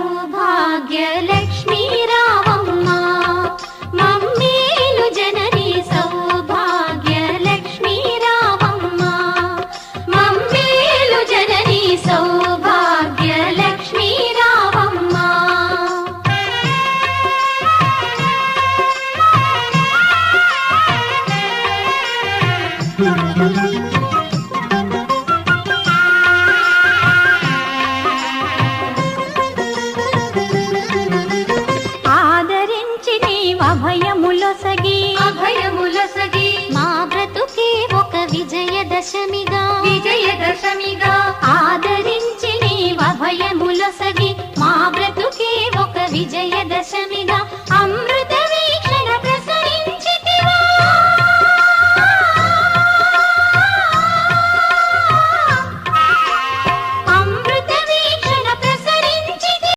సౌభాగ్య లక్ష్మీ రావమ్మ. మమ్మేలు జనని సౌభాగ్య లక్ష్మీ రావమ్మ. మమ్మేలు జనని సౌభాగ్య లక్ష్మీ రావమ్మ. ఆదరించి అభయములొసగి. అభయములసగి. మా బ్రతుకే ఒక విజయదశమిగా. విజయదశమిగా. ఆదరించి నీవు అభయములొసగి. మా బ్రతుకే ఒక విజయదశమిగా.